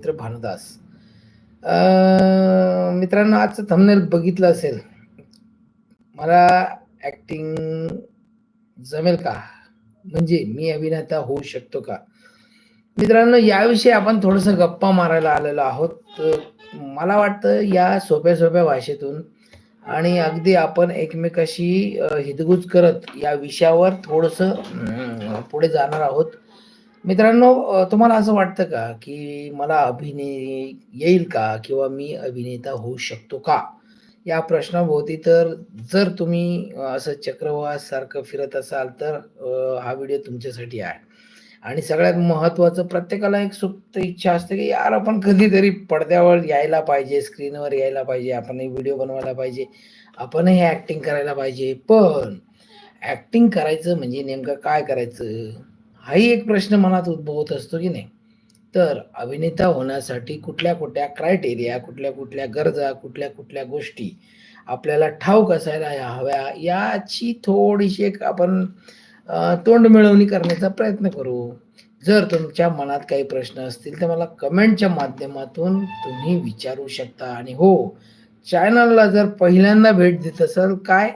मित्र भानुदास. मित्रांनो आजचं थंबनेल बघितलं असेल. मला ऍक्टिंग जमेल का? म्हणजे मी अभिनेता होऊ शकतो का? मित्रांनो याविषयी आपण थोडस गप्पा मारायला आलेलो आहोत. तर मला वाटतं या सोप्या सोप्या भाषेतून आणि अगदी आपण एकमेकाशी हितगुज करत या विषयावर थोडस पुढे जाणार आहोत. मित्रांनो तुम्हाला असं वाटतं का की मला अभिनय येईल का किंवा मी अभिनेता होऊ शकतो का? या प्रश्नाभोवती तर जर तुम्ही असं चक्रवास सारखं फिरत असाल तर हा व्हिडिओ तुमच्यासाठी आहे. आणि सगळ्यात महत्त्वाचं प्रत्येकाला एक सुप्त इच्छा असते की यार आपण कधीतरी पडद्यावर यायला पाहिजे स्क्रीनवर यायला पाहिजे आपणही व्हिडिओ बनवायला पाहिजे आपणही ऍक्टिंग करायला पाहिजे. पण ऍक्टिंग करायचं म्हणजे नेमकं काय करायचं? हाही एक प्रश्न मनात उद्भवत असतो की नाही? तर अभिनेता होण्यासाठी कुठल्या कुठल्या क्रायटेरिया कुठल्या कुठल्या गरजा कुठल्या कुठल्या गोष्टी आपल्याला ठाऊक असायला या हव्या याची थोडीशी एक आपण तोंड मिळवणी करण्याचा प्रयत्न करू. जर तुमच्या मनात काही प्रश्न असतील तर मला कमेंटच्या माध्यमातून तुम्ही विचारू शकता. आणि हो चॅनलला जर पहिल्यांदा भेट देत असाल काय?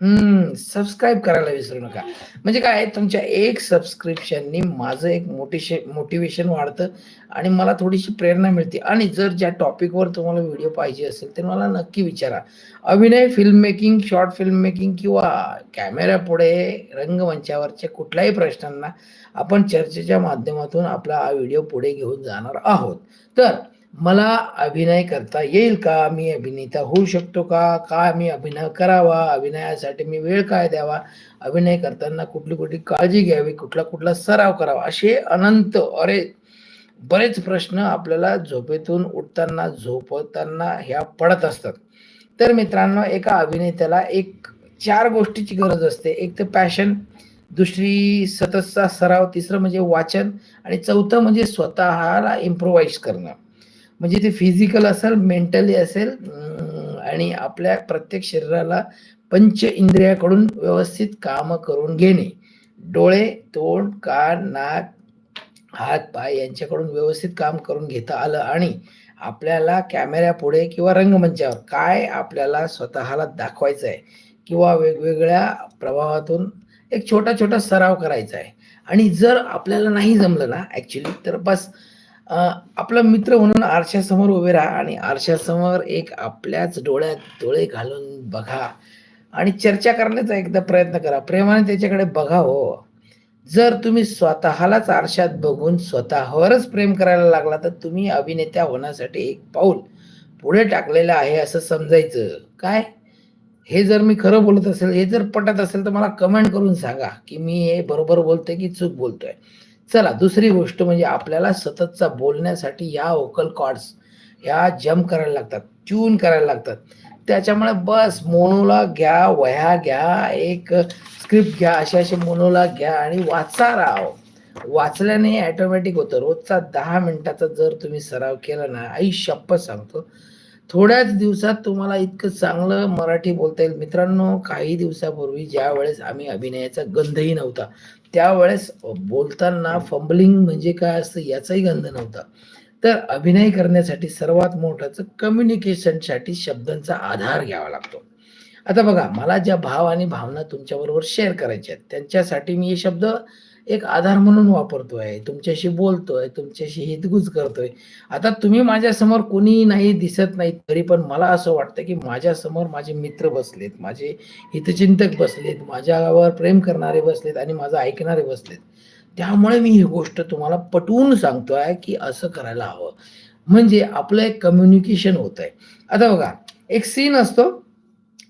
सबस्क्राईब करायला विसरू नका. म्हणजे काय तुमच्या एक सबस्क्रिप्शननी माझं एक मोटिशे मोटिवेशन वाढतं आणि मला थोडीशी प्रेरणा मिळते. आणि जर ज्या टॉपिकवर तुम्हाला व्हिडिओ पाहिजे असेल तर मला नक्की विचारा. अभिनय film making short film making किंवा कॅमेऱ्यापुढे रंगमंचावरच्या कुठल्याही प्रश्नांना आपण चर्चेच्या माध्यमातून आपला हा व्हिडिओ पुढे घेऊन जाणार आहोत. तर मला अभिनय करता येईल का? मी अभिनेता होऊ शकतो का? का मी अभिनय करावा? अभिनयासाठी मी वेळ काय द्यावा? अभिनय करताना कुठली कुठली काळजी घ्यावी? कुठला कुठला सराव करावा? असे अनंत अरे बरेच प्रश्न आपल्याला झोपेतून उठताना झोपताना ह्या पडत असतात. तर मित्रांनो एका अभिनेत्याला एक चार गोष्टीची गरज असते. एक तर पॅशन दुसरी सततचा सराव तिसरं म्हणजे वाचन आणि चौथं म्हणजे स्वतःला इम्प्रोवाइज करणं. म्हणजे ते फिजिकल असेल मेंटली असेल आणि आपल्या प्रत्येक शरीराला पंच इंद्रियाकडून व्यवस्थित काम करून घेणे. डोळे तोंड कान नाक हात पाय यांच्याकडून व्यवस्थित काम करून घेता आलं आणि आपल्याला कॅमेऱ्यापुढे किंवा रंगमंचावर काय आपल्याला स्वतःला दाखवायचं आहे किंवा वेगवेगळ्या प्रभावातून एक छोटा छोटा सराव करायचा आहे आणि जर आपल्याला नाही जमलं ना ॲक्च्युली तर बस आपला मित्र म्हणून आरशासमोर उभे राहा आणि आरशासमोर एक आपल्याच डोळ्यात डोळे घालून बघा आणि चर्चा करण्याचा एकदा प्रयत्न करा. प्रेमाने त्याच्याकडे बघा हो. जर तुम्ही स्वतःलाच आरशात बघून स्वतःवरच प्रेम करायला लागला तर तुम्ही अभिनेत्या होण्यासाठी एक पाऊल पुढे टाकलेलं आहे असं समजायचं. काय? हे जर मी खरं बोलत असेल हे जर पटत असेल तर मला कमेंट करून सांगा की मी हे बरोबर बोलतोय की चूक बोलतोय. चला दुसरी गोष्ट म्हणजे आपल्याला सततचा बोलण्यासाठी या वोकल कॉर्ड्स ह्या जम्प करायला लागतात ट्यून करायला लागतात. त्याच्यामुळे बस मोनोला घ्या वह्या घ्या एक स्क्रिप्ट घ्या असे असे मोनोला घ्या आणि वाचा राव. वाचल्याने ॲटोमॅटिक होतं. रोजचा दहा मिनिटाचा जर तुम्ही सराव केला ना आई शप्प सांगतो. थोड्याच दिवसात तुम्हाला इतकं चांगलं मराठी बोलता येईल. मित्रांनो काही दिवसापूर्वी ज्या वेळेस आम्ही अभिनयाचा गंधही नव्हता त्यावेळेस बोलताना फंबलिंग म्हणजे काय असतं याचाही गंध नव्हता. तर अभिनय करण्यासाठी सर्वात मोठाचं कम्युनिकेशनसाठी शब्दांचा आधार घ्यावा लागतो. आता बघा मला ज्या भाव आणि भावना तुमच्याबरोबर शेअर करायच्या आहेत त्यांच्यासाठी मी हे शब्द एक आधार म्हणून वापरतोय तुमच्याशी बोलतोय तुमच्याशी हितगुज करतोय. आता तुम्ही माझ्यासमोर कोणी नाही दिसत नाही तरी पण मला असं वाटतं की माझ्यासमोर माझे मित्र बसलेत माझे हितचिंतक बसलेत माझ्यावर प्रेम करणारे बसलेत आणि माझं ऐकणारे बसलेत. त्यामुळे मी ही गोष्ट तुम्हाला पटवून सांगतोय की असं करायला हवं. म्हणजे आपलं एक कम्युनिकेशन होत आहे आता बघा एक सीन असतो.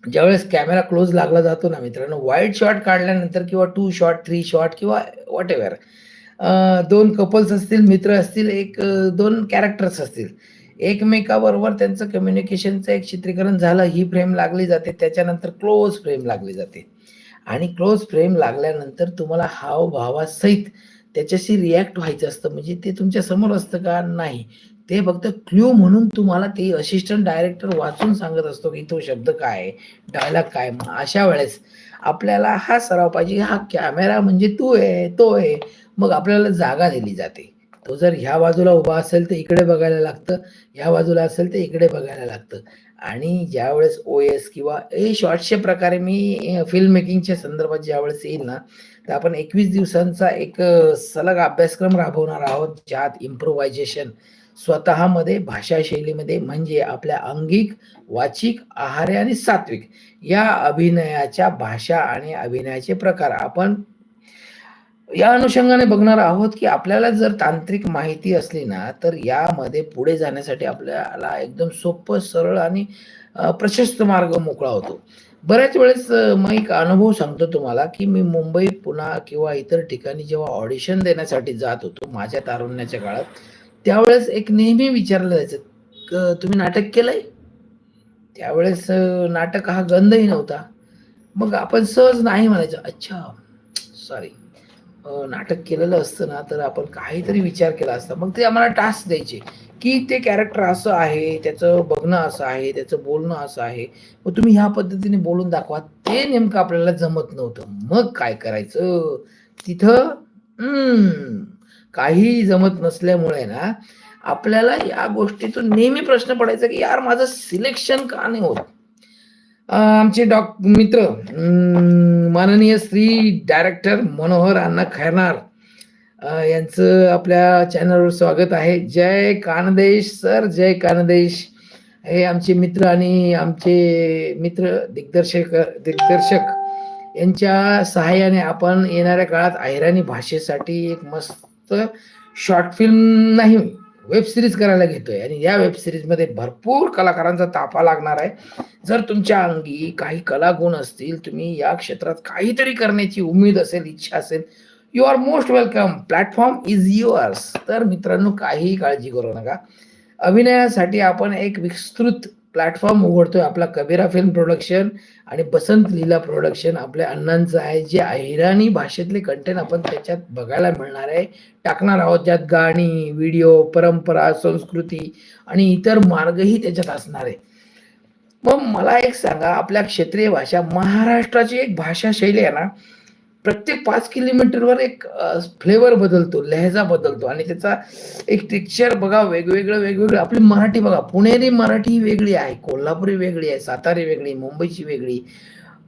ज्यावेळेस कॅमेरा क्लोज लागला जातो ना मित्रांनो वाईट शॉट काढल्यानंतर किंवा टू शॉट थ्री शॉट किंवा वॉट एव्हर दोन कपल्स असतील मित्र असतील एक दोन कॅरेक्टर्स असतील एकमेकाबरोबर त्यांचं कम्युनिकेशनचं एक चित्रीकरण झालं ही फ्रेम लागली जाते त्याच्यानंतर क्लोज फ्रेम लागली जाते. आणि क्लोज फ्रेम लागल्यानंतर तुम्हाला हावभावासहित त्याच्याशी रिॲक्ट व्हायचं असतं म्हणजे ते तुमच्यासमोर असतं का? नाही. ते फक्त क्ल्यू म्हणून तुम्हाला ते असिस्टंट डायरेक्टर वाचून सांगत असतो की तो शब्द काय डायलॉग काय अशा वेळेस आपल्याला हा सराव पाहिजे हा कॅमेरा म्हणजे तू आहे तो आहे. मग आपल्याला जागा दिली जाते. तो जर ह्या बाजूला उभा असेल तर इकडे बघायला लागतं ह्या बाजूला असेल तर इकडे बघायला लागतं. आणि ज्यावेळेस ओ एस किंवा हे शॉर्टशे प्रकारे मी फिल्म मेकिंगच्या संदर्भात ज्यावेळेस येईल ना तर आपण एकवीस दिवसांचा एक सलग अभ्यासक्रम राबवणार आहोत ज्यात इम्प्रोव्हायझेशन स्वतःमध्ये भाषा शैलीमध्ये म्हणजे आपल्या अंगिक वाचिक आहार्य आणि सात्विक या अभिनयाच्या भाषा आणि अभिनयाचे प्रकार. आपण या अनुषंगाने बघणार आहोत की आपल्याला जर तांत्रिक माहिती असली ना तर यामध्ये पुढे जाण्यासाठी आपल्याला एकदम सोपं सरळ आणि प्रशस्त मार्ग मोकळा होतो. बऱ्याच वेळेस मग एक अनुभव सांगतो तुम्हाला की मी मुंबई पुणा किंवा इतर ठिकाणी जेव्हा ऑडिशन देण्यासाठी जात होतो माझ्या तारुण्याच्या काळात त्यावेळेस एक नेहमी विचारलं जायचं तुम्ही नाटक केलंय? त्यावेळेस नाटक हा गंधही नव्हता. मग आपण सहज नाही म्हणायचं अच्छा सॉरी नाटक केलेलं असतं ना तर आपण काहीतरी विचार केला असता. मग ते आम्हाला टास्क द्यायचे की ते कॅरेक्टर असं आहे त्याचं बघणं असं आहे त्याचं बोलणं असं आहे. मग तुम्ही ह्या पद्धतीने बोलून दाखवा. ते नेमकं आपल्याला जमत नव्हतं. मग काय करायचं? तिथं काही जमत नसल्यामुळे ना आपल्याला या गोष्टीतून नेहमी प्रश्न पडायचा की यार माझं सिलेक्शन का नाही होत? आमचे डॉक मित्र माननीय श्री डायरेक्टर मनोहर अण्णा खैरनार यांचं आपल्या चॅनलवर स्वागत आहे. जय कानदेश सर जय कानदेश. हे आमचे मित्र आणि आमचे मित्र दिग्दर्शक दिग्दर्शक यांच्या सहाय्याने आपण येणाऱ्या काळात अहिराणी भाषेसाठी एक मस्त शॉर्ट फिल्म नाही वेब सिरीज करायला घेतोय. आणि या वेब सिरीजमध्ये भरपूर कलाकारांचा ताफा लागणार आहे. जर तुमच्या अंगी काही कलागुण असतील तुम्ही या क्षेत्रात काहीतरी करण्याची उमेद असेल इच्छा असेल you are most welcome platform is yours तर मित्रांनो काहीही काळजी करू नका. अभिनयासाठी आपण एक विस्तृत प्लॅटफॉर्म उघडतोय आपला कबीरा फिल्म प्रोडक्शन आणि बसंत लीला प्रोडक्शन आपल्या अण्णांचं आहे जे अहिराणी भाषेतले कंटेंट आपण त्याच्यात बघायला मिळणार आहे. टाकणार आहोत ज्यात गाणी व्हिडिओ परंपरा संस्कृती आणि इतर मार्गही त्याच्यात असणार आहे. मग मला एक सांगा आपल्या क्षेत्रीय भाषा महाराष्ट्राची एक भाषा शैली आहे ना प्रत्येक पाच किलोमीटरवर एक फ्लेवर बदलतो लहजा बदलतो. आणि त्याचा एक टेक्स्चर बघा वेगवेगळं वेगवेगळं. आपली मराठी बघा पुणेरी मराठी ही वेगळी आहे कोल्हापुरी वेगळी आहे सातारी वेगळी मुंबईची वेगळी.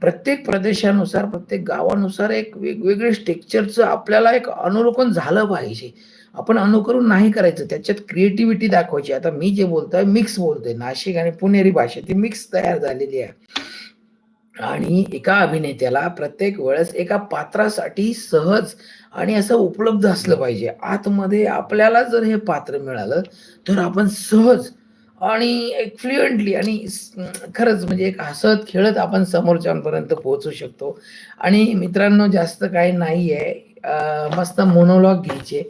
प्रत्येक प्रदेशानुसार प्रत्येक गावानुसार एक वेगवेगळे टेक्स्चरचं आपल्याला एक अनुलोकन झालं पाहिजे. आपण अनुकरण नाही करायचं त्याच्यात क्रिएटिव्हिटी दाखवायची. आता मी जे बोलतोय मिक्स बोलतोय. नाशिक आणि पुणेरी भाषा ती मिक्स तयार झालेली आहे. आणि एका अभिनेत्याला प्रत्येक वेळेस एका पात्रासाठी सहज आणि असं उपलब्ध असलं पाहिजे. आतमध्ये आपल्याला जर हे पात्र मिळालं तर आपण सहज आणि एक फ्लुएंटली आणि खरंच म्हणजे एक हसत खेळत आपण समोरच्यांपर्यंत पोहोचू शकतो. आणि मित्रांनो जास्त काही नाही आहे मस्त मोनोलॉग घ्यायचे.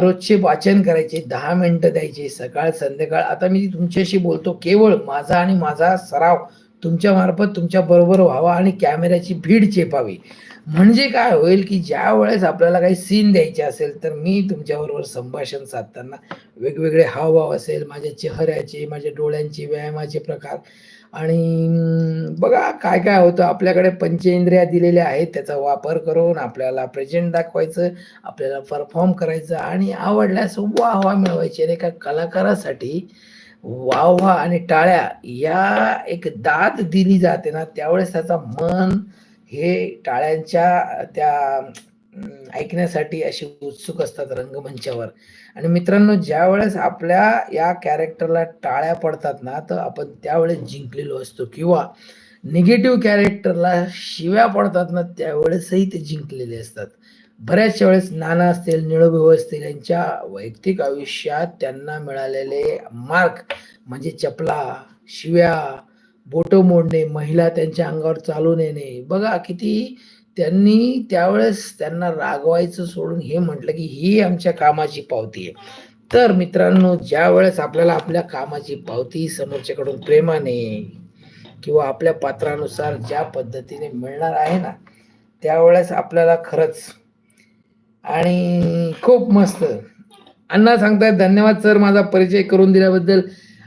रोजचे वाचन करायचे दहा मिनिटं द्यायचे सकाळ संध्याकाळ. आता मी तुमच्याशी बोलतो केवळ माझा आणि माझा सराव तुमच्यामार्फत तुमच्याबरोबर व्हावा आणि कॅमेऱ्याची भीड चेपावी. म्हणजे काय होईल की ज्या वेळेस आपल्याला काही सीन द्यायचे असेल तर मी तुमच्याबरोबर संभाषण साधताना वेगवेगळे हावभाव असेल माझ्या चेहऱ्याचे माझ्या डोळ्यांचे व्यायामाचे प्रकार आणि बघा काय काय होतं. आपल्याकडे पंचेंद्रिया दिलेल्या आहेत त्याचा वापर करून आपल्याला प्रेझेंट दाखवायचं आपल्याला परफॉर्म करायचं आणि आवडल्यास वाहवा मिळवायची. आणि एका कलाकारासाठी वाहवा आणि टाळ्या या एक दाद दिली जाते ना त्यावेळेस त्याचा मन हे टाळ्यांच्या त्या ऐकण्यासाठी अशी उत्सुक असतात रंगमंचावर. आणि मित्रांनो ज्या वेळेस आपल्या या कॅरेक्टरला टाळ्या पडतात ना तर आपण त्यावेळेस जिंकलेलो असतो. किंवा निगेटिव्ह कॅरेक्टरला शिव्या पडतात ना त्यावेळेसही ते जिंकलेले असतात. बऱ्याचशा वेळेस नाना असतील निळोभाऊ असतील यांच्या वैयक्तिक आयुष्यात त्यांना मिळालेले मार्क म्हणजे चपला शिव्या बोटं मोडणे महिला त्यांच्या अंगावर चालून येणे. बघा किती त्यांनी त्यावेळेस त्यांना रागवायचं सोडून हे म्हटलं की ही आमच्या कामाची पावती आहे. तर मित्रांनो ज्या वेळेस आपल्याला आपल्या कामाची पावती समोरच्याकडून प्रेमाने किंवा आपल्या पात्रानुसार ज्या पद्धतीने मिळणार आहे ना त्यावेळेस आपल्याला खरंच आणि खूप मस्त. अण्णा सांगतायत धन्यवाद सर माझा परिचय करून दिल्याबद्दल.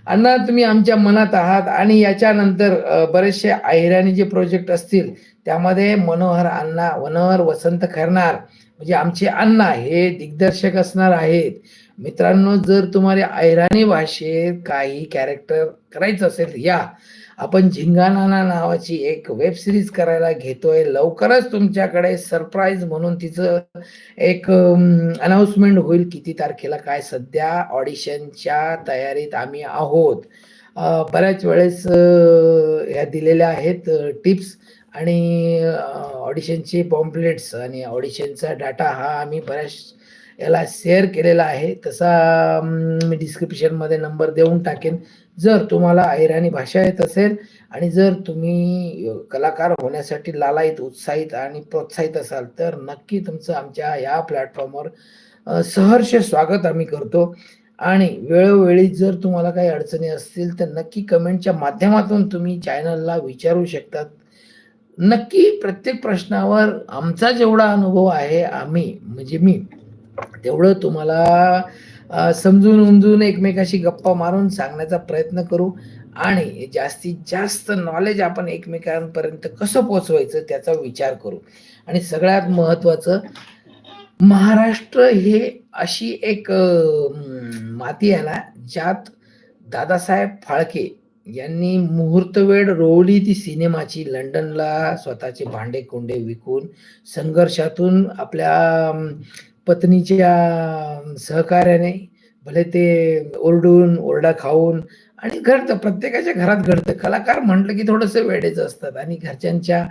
अण्णा तुम्ही आमच्या मनात आहात आणि याच्यानंतर बरेचसे अहिराणी जे प्रोजेक्ट असतील त्यामध्ये मनोहर अण्णा मनोहर वसंत खरणार म्हणजे आमचे अण्णा हे दिग्दर्शक असणार आहेत. मित्रांनो जर तुम्हाला अहिराणी भाषेत काही कॅरेक्टर करायचं असेल या. आपण झिंगानाना नावाची एक वेब सिरीज करायला घेतोय. लवकरच तुमच्याकडे सरप्राईज म्हणून तिचं एक अनाउन्समेंट होईल किती तारखेला काय सध्या ऑडिशनच्या तयारीत आम्ही आहोत. बऱ्याच वेळेस ह्या दिलेल्या आहेत टिप्स आणि ऑडिशनचे पॉम्पलेट्स आणि ऑडिशनचा डाटा हा आम्ही बऱ्याच याला शेअर केलेला आहे. तसा मी डिस्क्रिप्शनमध्ये नंबर देऊन टाकेन. जर तुम्हाला ऐराणी भाषा येत असेल आणि जर तुम्ही कलाकार होण्यासाठी लालायित उत्साहित आणि प्रोत्साहित असाल तर नक्की तुमचं आमच्या या प्लॅटफॉर्मवर सहर्ष स्वागत आम्ही करतो. आणि वेळोवेळी जर तुम्हाला काही अडचणी असतील तर नक्की कमेंटच्या माध्यमातून तुम्ही चॅनलला विचारू शकतात. नक्की प्रत्येक प्रश्नावर आमचा जेवढा अनुभव आहे आम्ही म्हणजे मी तेवढं तुम्हाला समजून उमजून एकमेकाशी गप्पा मारून सांगण्याचा प्रयत्न करू आणि जास्तीत जास्त नॉलेज आपण एकमेकांपर्यंत कसं पोचवायचं त्याचा विचार करू. आणि सगळ्यात महत्त्वाचं महाराष्ट्र हे अशी एक माती आहे ना ज्यात दादासाहेब फाळके यांनी मुहूर्तवेळ रोवली ती सिनेमाची लंडनला स्वतःचे भांडे कोंडे विकून संघर्षातून आपल्या पत्नीच्या सहकार्याने भले ते ओरडून ओरडा खाऊन आणि घडतं प्रत्येकाच्या घरात घडतं. कलाकार म्हटलं की थोडंसं वेळेचं असतात आणि घरच्यांच्या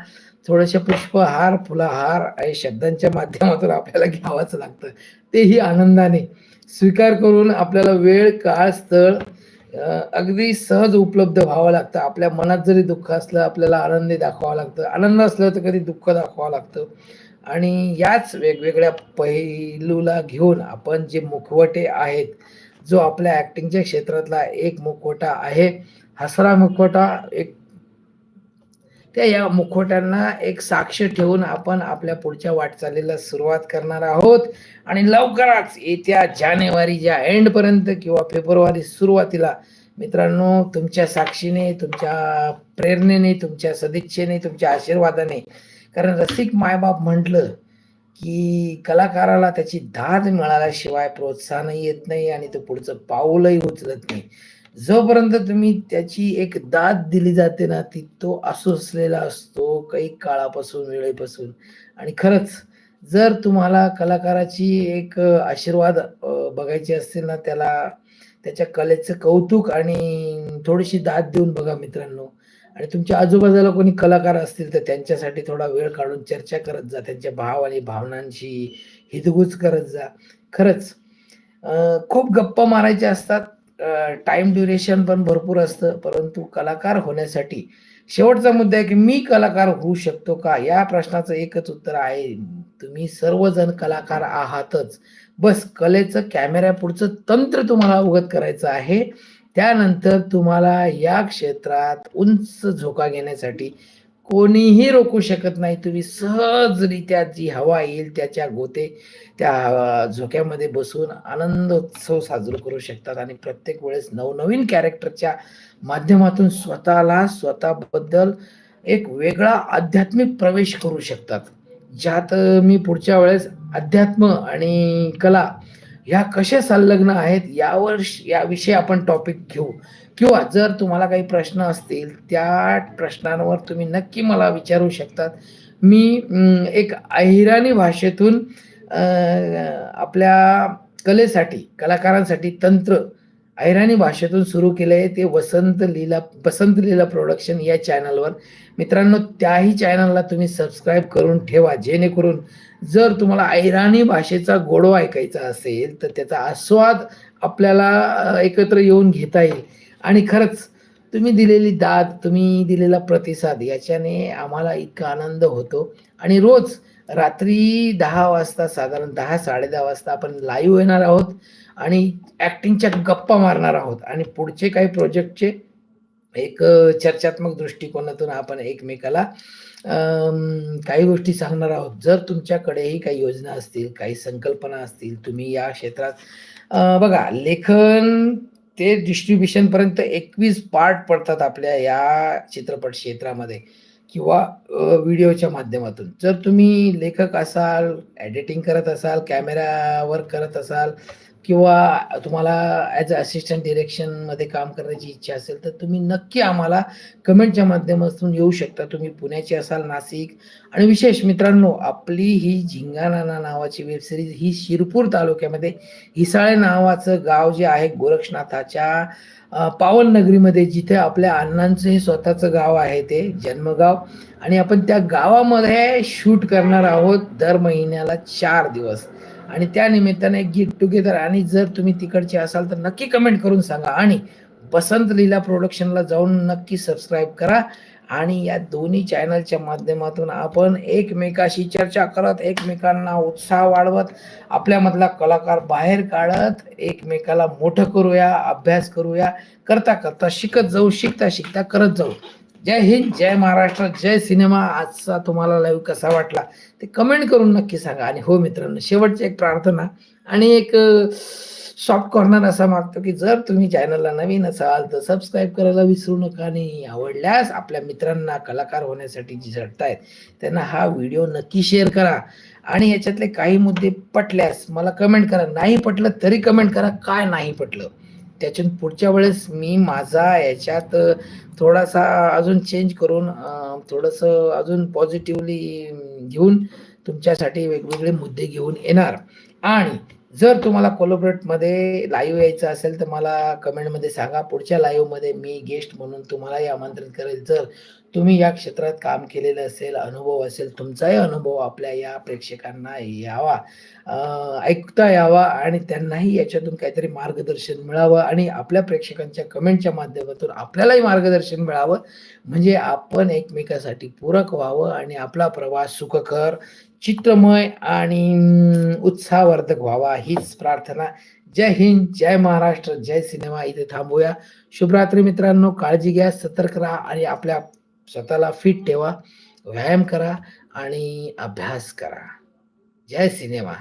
थोडंशा पुष्पहार फुलाहार आणि शब्दांच्या माध्यमातून आपल्याला घ्यावंच लागतं. तेही आनंदाने स्वीकार करून आपल्याला वेळ काळ स्थळ अगदी सहज उपलब्ध व्हावं लागतं. आपल्या मनात जरी दुःख असलं आपल्याला आनंदी दाखवावं लागतं. आनंद असलं तर कधी दुःख दाखवावं लागतं. आणि याच वेगवेगळ्या पैलूला घेऊन आपण जे मुखवटे आहेत जो आपल्या ॲक्टिंगच्या क्षेत्रातला एक मुखवटा आहे हसरा मुखवटा एक त्या या मुखवट्यांना एक साक्ष ठेवून आपण आपल्या पुढच्या वाटचालीला सुरुवात करणार आहोत. आणि लवकरच येत्या जानेवारीच्या एंडपर्यंत किंवा फेब्रुवारी सुरुवातीला मित्रांनो तुमच्या साक्षीने तुमच्या प्रेरणेने तुमच्या सदिच्छेने तुमच्या आशीर्वादाने कारण रसिक मायबाप म्हटलं की कलाकाराला त्याची दाद मिळाल्याशिवाय प्रोत्साहनही येत नाही आणि तो पुढचं पाऊलही उचलत नाही. जोपर्यंत तुम्ही त्याची एक दाद दिली जाते ना ती तो असोसलेला असतो काही काळापासून वेळेपासून. आणि खरंच जर तुम्हाला कलाकाराची एक आशीर्वाद बघायची बघायचे असतील ना त्याला त्याच्या कलेचं कौतुक आणि थोडीशी दाद देऊन बघा मित्रांनो. आणि तुमच्या आजूबाजूला कोणी कलाकार असतील तर त्यांच्यासाठी थोडा वेळ काढून चर्चा करत जा त्यांच्या भाव आणि भावनांशी हितगुज करत जा. खरंच खूप गप्पा मारायच्या असतात. टाइम ड्युरेशन पण भरपूर असतं परंतु कलाकार होण्यासाठी शेवटचा मुद्दा आहे की मी कलाकार होऊ शकतो का? या प्रश्नाचं एकच उत्तर आहे तुम्ही सर्वजण कलाकार आहातच. बस कलेचं कॅमेऱ्या पुढचं तंत्र तुम्हाला अवगत करायचं आहे. त्यानंतर तुम्हाला या क्षेत्रात उंच झोका घेण्यासाठी कोणीही रोखू शकत नाही. तुम्ही सहजरित्या जी हवा येईल त्याच्या गोते त्या झोक्यामध्ये बसून आनंदोत्सव साजरा करू शकतात. आणि प्रत्येक वेळेस नवनवीन कॅरेक्टरच्या माध्यमातून स्वतःला स्वतःबद्दल एक वेगळा आध्यात्मिक प्रवेश करू शकतात. ज्यात मी पुढच्या वेळेस अध्यात्म आणि कला ह्या कशा संलग्न आहेत यावर याविषयी आपण टॉपिक घेऊ. किंवा जर तुम्हाला काही प्रश्न असतील त्या प्रश्नांवर तुम्ही नक्की मला विचारू शकतात. मी एक अहिराणी भाषेतून आपल्या कलेसाठी कलाकारांसाठी तंत्र अहिराणी भाषेतून सुरू केलं आहे ते वसंत लीला वसंत लीला प्रोडक्शन या चॅनलवर मित्रांनो त्याही चॅनलला तुम्ही सबस्क्राईब करून ठेवा जेणेकरून जर तुम्हाला ऐराणी भाषेचा गोडवा ऐकायचा असेल तर त्याचा आस्वाद आपल्याला एकत्र येऊन घेता येईल. आणि खरंच तुम्ही दिलेली दाद तुम्ही दिलेला प्रतिसाद याच्याने आम्हाला इतका आनंद होतो. आणि रोज रात्री दहा वाजता साधारण दहा साडेदहा वाजता आपण लाईव्ह येणार आहोत. आणि ॲक्टिंगच्या गप्पा मारणार आहोत. आणि पुढचे काही प्रोजेक्टचे एक चर्चात्मक दृष्टिकोनातून आपण एकमेकाला काही गोष्टी सांगणार आहोत. जर तुमच्याकडेही काही योजना असतील काही संकल्पना असतील तुम्ही या क्षेत्रात बघा लेखन ते डिस्ट्रीब्युशनपर्यंत एकवीस पार्ट पडतात आपल्या या चित्रपट क्षेत्रामध्ये किंवा व्हिडिओच्या माध्यमातून. जर तुम्ही लेखक असाल एडिटिंग करत असाल कॅमेरावर करत असाल किंवा तुम्हाला ॲज अ असिस्टंट डिरेक्शनमध्ये काम करण्याची इच्छा असेल तर तुम्ही नक्की आम्हाला कमेंटच्या माध्यमातून येऊ शकता. तुम्ही पुण्याचे असाल नाशिक आणि विशेष मित्रांनो आपली ही झिंगाणाना नावाची वेबसिरीज ही शिरपूर तालुक्यामध्ये हिसाळे नावाचं गाव जे आहे गोरक्षनाथाच्या पावन नगरीमध्ये जिथे आपल्या अण्णांचं हे स्वतःचं गाव आहे ते जन्मगाव. आणि आपण त्या गावामध्ये शूट करणार आहोत दर महिन्याला चार दिवस. आणि त्या निमित्ताने एक गेट टुगेदर आणि जर तुम्ही तिकडचे असाल तर नक्की कमेंट करून सांगा. आणि बसंत लीला प्रोडक्शनला जाऊन नक्की सबस्क्राईब करा. आणि या दोन्ही चॅनलच्या माध्यमातून आपण एकमेकाशी चर्चा करत एकमेकांना उत्साह वाढवत आपल्यामधला कलाकार बाहेर काढत एकमेकाला मोठं करूया अभ्यास करूया करता करता शिकत जाऊ शिकता शिकता करत जाऊ. जय हिंद जय महाराष्ट्र जय सिनेमा. आजचा तुम्हाला लाईव्ह कसा वाटला ते कमेंट करून नक्की सांगा. आणि हो मित्रांनो शेवटची एक प्रार्थना आणि एक सॉफ्ट कॉर्नर असा मागतो की जर तुम्ही चॅनलला नवीन असाल तर सबस्क्राईब करायला विसरू नका आणि आवडल्यास आपल्या मित्रांना कलाकार होण्यासाठी जी झटतायत त्यांना हा व्हिडिओ नक्की शेअर करा. आणि याच्यातले काही मुद्दे पटल्यास मला कमेंट करा. नाही पटलं तरी कमेंट करा. काय नाही पटलं? त्याच्यातून पुढच्या वेळेस मी माझा याच्यात थोडासा अजून चेंज करून थोडंसं अजून पॉझिटिव्हली घेऊन तुमच्यासाठी वेगवेगळे मुद्दे घेऊन येणार. आणि जर तुम्हाला कोलोब्रेटमध्ये लाईव्ह यायचं असेल तर मला कमेंटमध्ये सांगा. पुढच्या लाईव्हमध्ये मी गेस्ट म्हणून तुम्हालाही आमंत्रित करेल. जर तुम्ही या क्षेत्रात काम केलेलं असेल अनुभव असेल तुमचाही अनुभव आपल्या या प्रेक्षकांना यावा ऐकता यावा आणि त्यांनाही याच्यातून काहीतरी मार्गदर्शन मिळावं आणि आपल्या प्रेक्षकांच्या कमेंटच्या माध्यमातून आपल्यालाही मार्गदर्शन मिळावं. म्हणजे आपण एकमेकासाठी पूरक व्हावं आणि आपला प्रवास सुखकर चित्रमय आणि उत्साहवर्धक व्हावा. हीच प्रार्थना. जय हिंद जय महाराष्ट्र जय सिनेमा. इथे थांबूया. शुभरात्री मित्रांनो. काळजी घ्या सतर्क राहा आणि आपल्या स्वतःला फिट ठेवा व्यायाम करा आणि अभ्यास करा. जय सिनेमा.